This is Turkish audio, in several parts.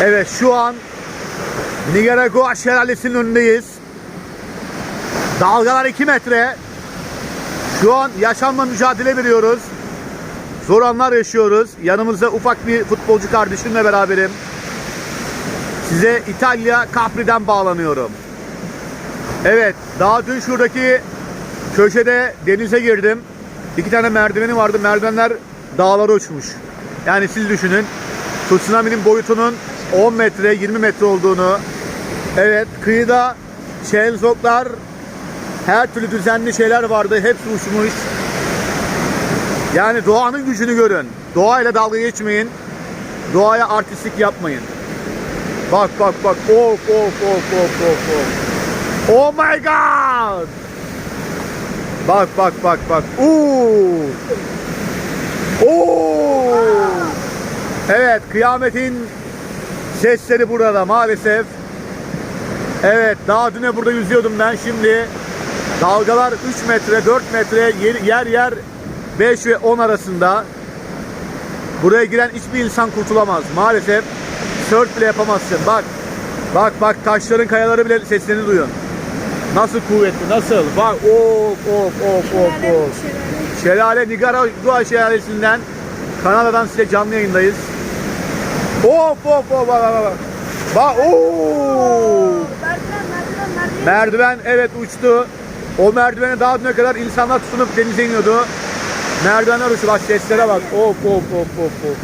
Evet şu an Nigaragua şelalesinin önündeyiz. Dalgalar 2 metre. Şu an yaşamla mücadele veriyoruz. Zor anlar yaşıyoruz. Yanımızda ufak bir futbolcu kardeşimle beraberim. Size İtalya Capri'den bağlanıyorum. Evet, daha dün şuradaki köşede denize girdim. İki tane merdiveni vardı. Merdivenler dağlara uçmuş. Yani siz düşünün. Tsunami'nin boyutunun 10 metre, 20 metre olduğunu. Evet, kıyıda şelzoklar, her türlü düzenli şeyler vardı. Hepsi uçmuş. Yani doğanın gücünü görün. Doğayla dalga geçmeyin. Doğaya artistlik yapmayın. Bak bak bak. Of of of of of of. Oh my god. Bak bak bak bak. Oo. Oo. Evet kıyametin sesleri burada maalesef. Evet daha düne burada yüzüyordum ben şimdi. Dalgalar 3 metre 4 metre yer yer, yer 5 ve 10 arasında. Buraya giren hiçbir insan kurtulamaz. Maalesef sörf bile yapamazsın. Bak. Bak bak taşların kayaları bile seslerini duyun. Nasıl kuvvetli nasıl? Bak of of of of of. Şelale Nigaragua şelalesinden Kanada'dan size canlı yayındayız. Of of of bak bak bak. Bak oo. Merdiven evet uçtu. O merdivene daha düne kadar insanlar tutunup denize iniyordu. Merdivenler uçtu. Bak seslere bak. Of of of of of.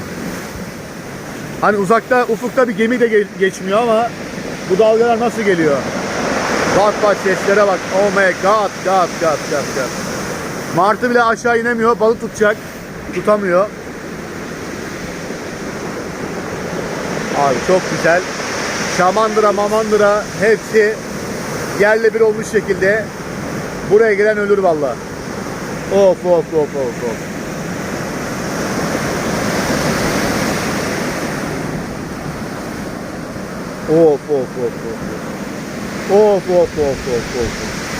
Hani uzakta ufukta bir gemi de ge- geçmiyor ama bu dalgalar nasıl geliyor? Bak bak seslere bak. Oh my god, god, god, god, god. Martı bile aşağı inemiyor. Balık tutacak. Tutamıyor. Abi çok güzel. Şamandıra, mamandıra hepsi yerle bir olmuş şekilde. Buraya gelen ölür valla. Of of of of of. Of of of of. of. Of of of of of.